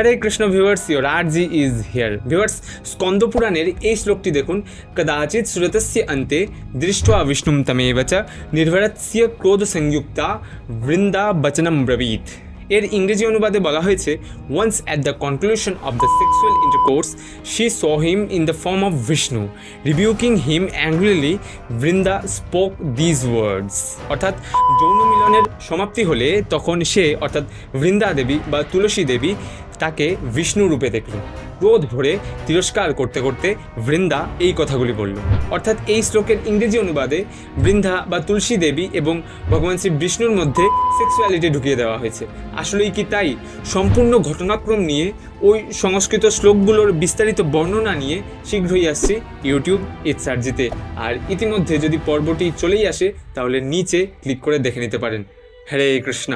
Hare Krishna viewers your R G is here viewers, স্কন্দপুরাণের এই শ্লোকটি দেখুন। কদাচিৎ শ্রোতস্য অন্তে দৃষ্টা বিষ্ণুম তমেবচ নির্ভরস্য ক্রোধ সংযুক্তা বৃন্দা বচনম ব্রবীত। এর ইংরেজি অনুবাদে বলা হয়েছে once at the conclusion of the sexual intercourse she saw him in the form of Vishnu rebuking him angrily Vrinda spoke these words অর্থাৎ, যৌন মিলনের সমাপ্তি হলে তখন সে, অর্থাৎ বৃন্দা দেবী বা তুলসী দেবী তাকে বিষ্ণু রূপে দেখল। ক্রোধ ভরে তিরস্কার করতে করতে বৃন্দা এই কথাগুলি বলল। অর্থাৎ এই শ্লোকের ইংরেজি অনুবাদে বৃন্দা বা তুলসী দেবী এবং ভগবান শ্রী বিষ্ণুর মধ্যে সেক্সুয়ালিটি ঢুকিয়ে দেওয়া হয়েছে। আসলেই কি তাই? সম্পূর্ণ ঘটনাক্রম নিয়ে ওই সংস্কৃত শ্লোকগুলোর বিস্তারিত বর্ণনা নিয়ে শীঘ্রই আসছি ইউটিউব ইটসার্জিতে আর ইতিমধ্যে যদি পর্বটি চলেই আসে, তাহলে নিচে ক্লিক করে দেখে নিতে পারেন। হরে কৃষ্ণ।